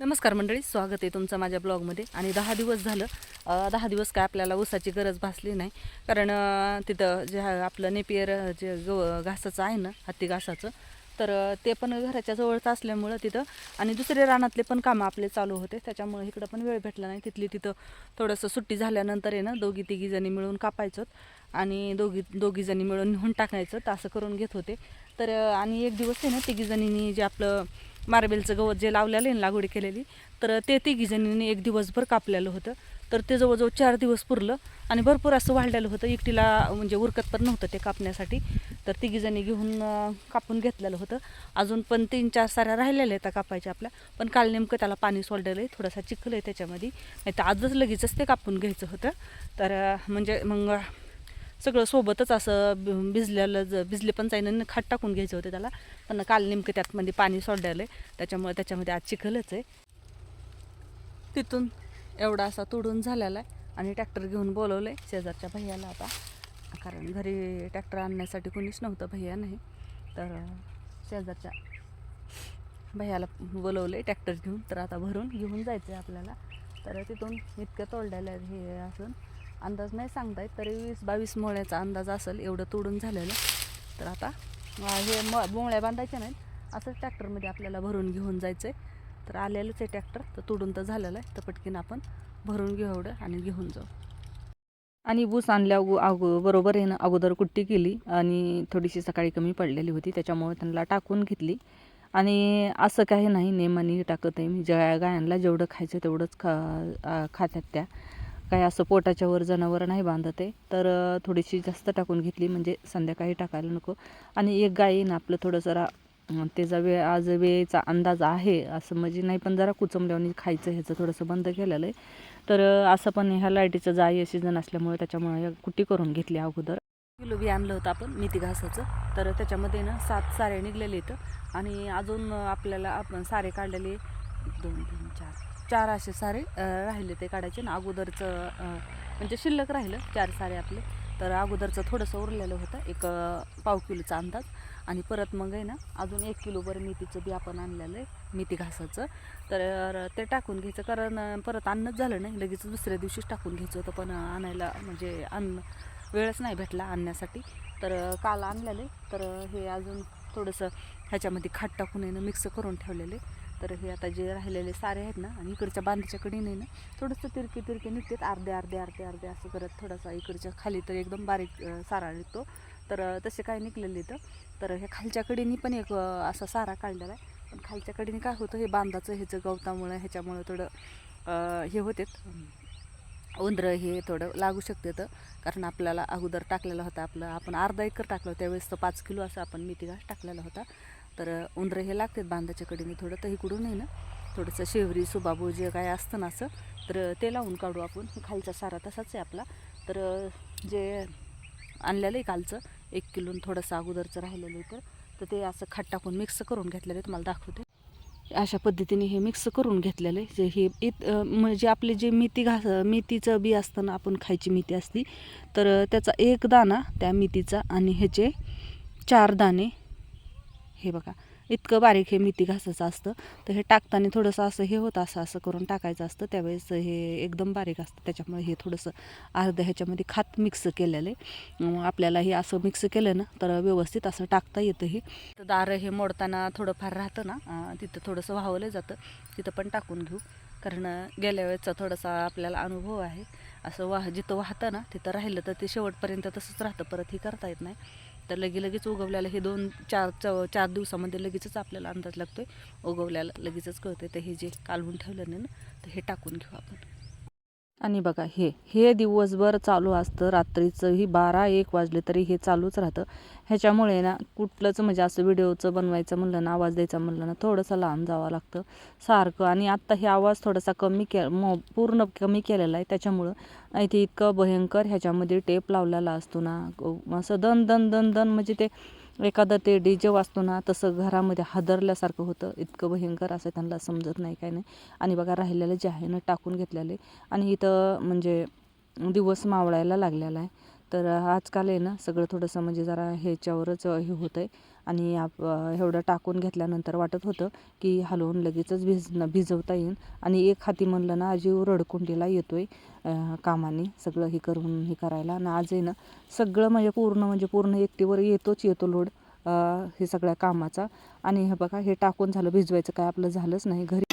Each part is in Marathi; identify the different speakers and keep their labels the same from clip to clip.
Speaker 1: नमस्कार मंडळी स्वागत आहे तुमचं माझ्या ब्लॉगमध्ये. आणि दहा दिवस झालं दहा दिवस काय आपल्याला ऊसाची गरज भासली नाही. कारण तिथं जे हा- आपलं नेपियर जे गव घासाचं आहे ना हत्ती घासाचं तर ते पण घराच्या जवळच असल्यामुळं तिथं आणि दुसरे रानातले पण कामं आपले चालू होते. त्याच्यामुळे इकडं पण वेळ भेटला नाही. तिथली तिथं थोडंसं सुट्टी झाल्यानंतर आहे ना दोघी तिघी जणी मिळून कापायचो आणि दोघी दोघी जणी मिळून नेऊन टाकायचं तर असं करून घेत होते. तर आणि एक दिवस आहे ना तिघी जणींनी जे आपलं मार्बेलचं गवत जे लावलेलं आहे ना लागवड केलेली तर ते तिघीजणींनी एक दिवसभर कापलेलं होतं. तर ते जवळजवळ चार दिवस पुरलं आणि भरपूर असं वाढलेलं होतं. एकटीला म्हणजे उरकत पण नव्हतं ते कापण्यासाठी. तर तिघीजणी घेऊन कापून घेतलेलं होतं. अजून पण तीन चार साऱ्या राहिलेल्या आहेत कापायच्या आपल्या. पण काल नेमकं त्याला पाणी सोडलेलं आहे थोडासा चिखल आहे त्याच्यामध्ये. नाही तर आजच लगेचच ते कापून घ्यायचं होतं. तर म्हणजे मग सगळं सोबतच असं भिजलेलं ज भिजले पण जाईन आणि खाट टाकून घ्यायचं होतं त्याला. पण काल नेमकं त्यातमध्ये पाणी सोडलेलं आहे. त्याच्यामुळे त्याच्यामध्ये आज चिखलच आहे. तिथून एवढा असा तुडून झालेला आहे. आणि ट्रॅक्टर घेऊन बोलवलं आहे शेजारच्या भैयाला आता. कारण घरी ट्रॅक्टर आणण्यासाठी कोणीच नव्हतं भैया नाही. तर शेजारच्या भैयाला बोलवलं आहे ट्रॅक्टर घेऊन. तर आता भरून घेऊन जायचं आहे आपल्याला. तर तिथून इतकं तोडलेलं आहे हे असून अंदाज नाही सांगता येत तरी वीस बावीस मोळ्याचा अंदाज असेल एवढं तोडून झालेलं. तर आता हे म मोळ्या बांधायच्या नाहीत असंच ट्रॅक्टरमध्ये आपल्याला भरून घेऊन जायचं आहे तर आलेलंच आहे ट्रॅक्टर तर तोडून तर झालेलं आहे. तर पटकीन आपण भरून घेऊ एवढं आणि घेऊन जाऊ. आणि ऊस आणल्या अगो अगो बरोबर आहे ना अगोदर कुट्टी केली आणि थोडीशी सकाळी कमी पडलेली होती त्याच्यामुळे त्यांना टाकून घेतली. आणि असं काही नाही नेमाने टाकत आहे मी ज्या गायांना जेवढं खायचं तेवढंच खा खात्यात त्या. काय असं पोटाच्या वर जनावर नाही बांधत आहे. तर थोडीशी जास्त टाकून घेतली म्हणजे संध्याकाळी टाकायला नको. आणि एक गाय ना आपलं थोडं जरा त्याचा वेळ आज वेळेचा अंदाज आहे असं म्हणजे नाही पण जरा कुचमल्यावर खायचं ह्याचं थोडंसं बंद केलेलं आहे. तर असं पण ह्या लाईटीचं जाई सीझन असल्यामुळे त्याच्यामुळे ह्या कुट्टी करून घेतली अगोदर. किलो बी आणलं होतं आपण मेथी घासाचं. तर त्याच्यामध्ये ना सात सारे निघलेले आहेत. आणि अजून आपल्याला आपण सारे काढलेले दोन तीन चार. चार असे सारे राहिले ते काढायचे ना. अगोदरचं म्हणजे शिल्लक राहिलं चार सारे आपले. तर अगोदरचं थोडंसं उरलेलं होतं. एक पाव किलोचा अंदाज. आणि परत मग आहे ना अजून एक किलोभर मेथीचं बी आपण आणलेलं आहे मेथी घासाचं. तर ते टाकून घ्यायचं. कारण परत अन्नच झालं नाही. लगेच दुसऱ्या दिवशीच टाकून घ्यायचं होतं. पण आणायला म्हणजे अन्न वेळच नाही भेटला आणण्यासाठी. तर काल आणलेले तर हे अजून थोडंसं ह्याच्यामध्ये खाट टाकून आहे ना मिक्स करून ठेवलेले तर हे आता जे राहिलेले सारे आहेत ना आणि इकडच्या बांधीच्या कडीने ना थोडंसं तिरके तिरके निघतात अर्धे अर्धे अर्धे अर्धे असं करत थोडासा इकडच्या खाली तर एकदम बारीक सारा निघतो. तर तसे काय निघलेले तर तर हे खालच्या कडीने पण एक असा सारा काढलेला आहे. पण खालच्या कडीने काय होतं हे बांधाचं ह्याचं गवतामुळं ह्याच्यामुळं थोडं हे होतेत. उंदरं हे थोडं लागू शकते तर कारण आपल्याला अगोदर टाकलेला होता आपलं आपण अर्धा एकर टाकलं त्यावेळेस तर पाच किलो असं आपण मेथी घास टाकलेला होता. तर उंदरं हे लागतात बांधाच्या कडेने थोडं तर इकडून आहे ना थोडंसं शेवरी सुबाबू जे काय असतं ना असं तर ते लावून काढू आपण. खालचा सारा तसाच आहे आपला. तर जे आणलेलं आहे कालचं एक किलो थोडंसं अगोदरचं राहिलेलं आहे तर तर ते असं खाट टाकून मिक्स करून घेतलेलं आहे. तुम्हाला दाखवते. अशा पद्धतीने हे मिक्स करून घेतलेलं आहे. जे हे इत म्हणजे आपले जे मेथी घास मेथीचं बी असतं ना आपण खायची मेथी असती तर त्याचा एक दाना त्या मेथीचा आणि ह्याचे चार दाणे हे बघा इतकं बारीक हे मेथी घासायचं असतं. तर हे टाकताना थोडंसं असं हे होतं असं असं करून टाकायचं असतं. त्यावेळेस हे एकदम बारीक असतं. त्याच्यामुळे हे थोडंसं अर्ध्या ह्याच्यामध्ये खात मिक्स केलेलं आहे. आपल्याला हे असं मिक्स केलं ना तर व्यवस्थित असं टाकता येतं हे. तर दारं हे मोडताना थोडंफार राहतं ना तिथं थोडंसं वाहवलं जातं. तिथं पण टाकून घेऊ. कारण गेल्या वेळेचा थोडासा आपल्याला अनुभव आहे. असं वाह जिथं वाहतं ना तिथं राहिलं तर ते शेवटपर्यंत तसंच राहतं. परत ही करता येत नाही. तर लगे लगेच उगवल्याला हे दोन चार च चार दिवसामध्ये लगेचच आपल्याला अंदाज लागतोय. उगवल्याला लगेचच कळतंय. तर हे जे कालवून ठेवलं नाही ना तर हे टाकून घेऊ आपण. आणि बघा हे हे दिवसभर चालू असतं. रात्रीचंही बारा एक वाजले तरी हे चालूच राहतं. ह्याच्यामुळे ना कुठलंच म्हणजे असं व्हिडिओचं बनवायचं म्हणलं ना आवाज द्यायचा म्हणलं ना थोडंसं लांब जावं लागतं. सारखं. आणि आत्ता हे आवाज थोडासा कमी के मो पूर्ण कमी केलेला आहे. त्याच्यामुळं इथे ते इतकं भयंकर ह्याच्यामध्ये टेप लावलेला असतो ना असं दन दन दन दन म्हणजे ते एखादं ते डी जे वाचतो ना तसं घरामध्ये हादरल्यासारखं होतं. इतकं भयंकर असं त्यांना समजत नाही काय नाही. आणि बघा राहिलेलं जे आहे ना टाकून घेतलेले आणि इथं म्हणजे दिवस मावळायला लागलेला आहे. तर आजकाल आहे ना सगळं थोडंसं म्हणजे जरा ह्याच्यावरच हे होतं आहे आणि आप एवढं टाकून घेतल्यानंतर वाटत होतं की हलवून लगेचच भिजणं भिजवता येईल आणि एक हाती म्हणलं ना जीव रडकुंडीला येतो आहे कामाने सगळं हे करून हे करायला. आणि आज आहे ना सगळं म्हणजे पूर्ण म्हणजे पूर्ण एकटीवर येतोच येतो लोड हे सगळ्या कामाचा. आणि हे बघा हे टाकून झालं भिजवायचं काय आपलं झालंच नाही. घरी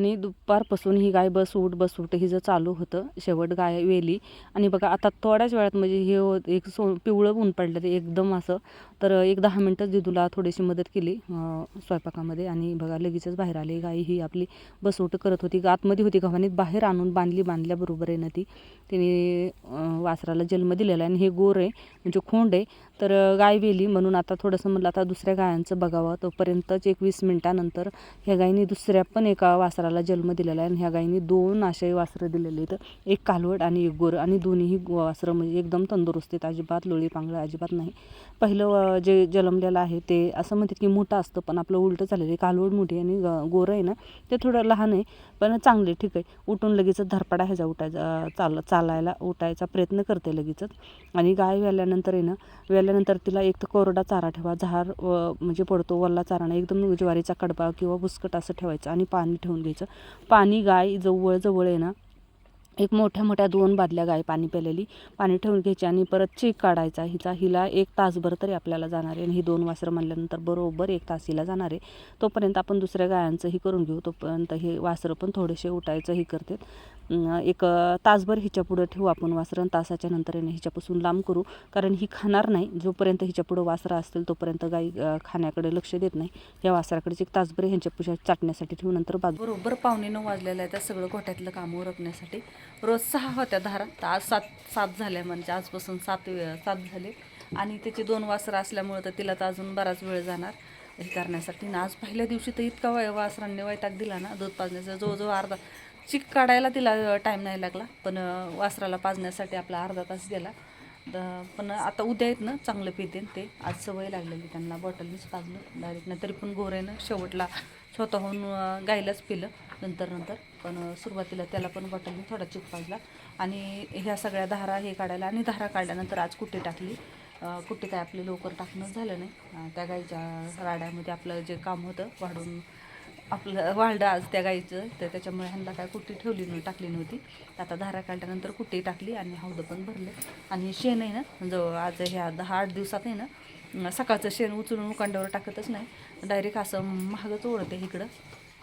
Speaker 1: आणि दुपारपासून ही गाय बस उठ बस उठ हिचं चालू होतं शेवट गाय वेली. आणि बघा आता थोड्याच वेळात म्हणजे हे होत- एक सो पिवळं ऊन पडलं ते एकदम असं. तर एक दहा मिनटं दिदूला थोडीशी मदत केली स्वयंपाकामध्ये. आणि बघा लगेचच बाहेर आली गाय. ही आपली बस उठ करत होती. आतमध्ये होती गव्हाणीत. बाहेर आणून बांधली बांधल्याबरोबर आहे ना ती. तिने वासराला जन्म दिलेला आहे. आणि हे गोर आहे म्हणजे खोंड आहे. तर गाय वेली म्हणून आता थोडंसं म्हटलं आता दुसऱ्या गायांचं बघावं. तोपर्यंतच एकवीस मिनटानंतर ह्या गायीने दुसऱ्या पण एका वासराला जन्म दिलेला आहे. आणि ह्या गायीने दोन असे वासरं दिलेले आहेत. एक कालवड आणि एक गोर. आणि दोन्हीही वासरं म्हणजे एकदम तंदुरुस्त आहेत. अजिबात लोळी पांगळं अजिबात नाही. पहिलं जे जन्मलेलं आहे ते असं म्हणतात की मोठं असतं पण आपलं उलटं झालेलं आहे. कालवड मोठी आणि ग- गोरं आहे ना ते थोडं लहान आहे पण चांगले ठीक आहे. उठून लगेचच धरपडा ह्याचा उठायचा चाल चालायला उठायचा प्रयत्न करते लगेचच. आणि गाय व्याल्यानंतर आहे ना व्याल्यानंतर तिला एक तर कोरडा चारा ठेवा झार व म्हणजे पडतो वल्ला चारा नाही एकदम ज्वारीचा कडबा किंवा बुसकट असं ठेवायचं आणि पाणी ठेवून घ्यायचं. पाणी गाय जवळ जवळ आहे ना एक मोठ्या मोठ्या दोन बादल्या गाय पाणी प्यालेली पाणी ठेवून घ्यायची आणि परत चीक काढायचा. हिचा हिला एक तासभर तरी आपल्याला जाणार आहे. आणि ही दोन वासरं म्हणल्यानंतर बरोबर एक तास हिला जाणार आहे. तोपर्यंत आपण दुसऱ्या गायांचंही करून घेऊ. तोपर्यंत हे वासरं पण थोडेसे उठायचं हे करतात. एक तासभर हिच्यापुढं ठेवू आपण वासरं आणि तासाच्या नंतर आहे हिच्यापासून लांब करू. कारण ही खाणार नाही. जोपर्यंत हिच्यापुढं वासरं असतील तोपर्यंत गाई खाण्याकडे लक्ष देत नाही. या वासराकडेच एक तासभर ह्यांच्या पुशा चाटण्यासाठी ठेवू नंतर बाजू. बरोबर पावणे नऊ वाजलेलं आहे त्या सगळं गोठ्यातलं काम उरकण्यासाठी. रोज सहा होत्या धारा. तर आज सात सात झाल्या म्हणजे आजपासून सात सात झाले. आणि त्याची दोन वासरं असल्यामुळं तर तिला तर अजून बराच वेळ जाणार हे करण्यासाठी. ना आज पहिल्या दिवशी तर इतका वय वासरांनी वैताग दिला ना दूध पाजण्याचा. जवळजवळ अर्धा चिक काढायला तिला टाईम नाही लागला. पण वासराला पाजण्यासाठी आपला अर्धा तास गेला. पण आता उद्या आहेत ना चांगलं पिते ते. आज सवय लागलेली त्यांना बॉटलनीच पाजलं डायरेक्ट नाही तरी पण गोऱ्यानं शेवटला स्वतःहून गायलाच पिलं नंतर नंतर. पण सुरुवातीला त्याला पण बॉटलनी थोडा चिक पाजला. आणि ह्या सगळ्या धारा हे काढायला आणि धारा काढल्यानंतर आज कुठे टाकली? कुठे काय आपले लवकर टाकणंच झालं नाही. त्या गाईच्या राड्यामध्ये आपलं जे काम होतं वाढून आपलं वाळडं आज त्या गाईचं तर त्याच्यामुळे ह्यांना काय कुट्टी ठेवली नव्हती टाकली नव्हती. आता धारा काढल्यानंतर कुट्टी टाकली आणि हौदं पण भरले. आणि शेण आहे ना जवळ आज ह्या दहा आठ दिवसात आहे ना सकाळचं शेण उचलून उकांड्यावर टाकतच नाही. डायरेक्ट असं महागच ओढते इकडं.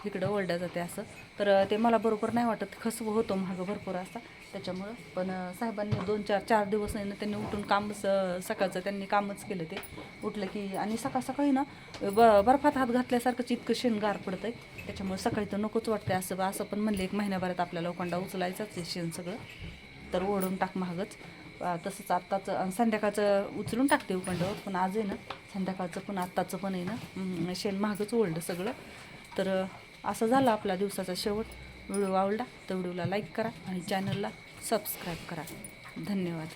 Speaker 1: इकडं ओढल्या जाते असं. तर ते मला बरोबर नाही वाटत. खसव होतो महागं भरपूर असा. त्याच्यामुळं. पण साहेबांनी दोन चार चार दिवस आहे ना त्यांनी उठून काम स- सकाळचं त्यांनी कामच केलं ते. उठलं की आणि सकाळ सकाळी ना ब बर्फात हात घातल्यासारखंच इतकं शेण गार आहे त्याच्यामुळे सकाळी तर नकोच वाटते असं असं पण म्हणले एक महिन्याभरात आपल्याला उकांडा उचलायचंच आहे शेण सगळं. तर ओढून टाक महागच तसंच आत्ताचं संध्याकाळचं उचलून टाकते उकांड्यावर पण आज आहे ना संध्याकाळचं पण आत्ताचं पण आहे ना शेण महागच ओढलं सगळं. तर असं झालं आपला दिवसाचा शेवट. व्हिडिओ आवडला तर व्हिडिओला लाईक करा आणि चॅनलला सबस्क्राईब करा. धन्यवाद.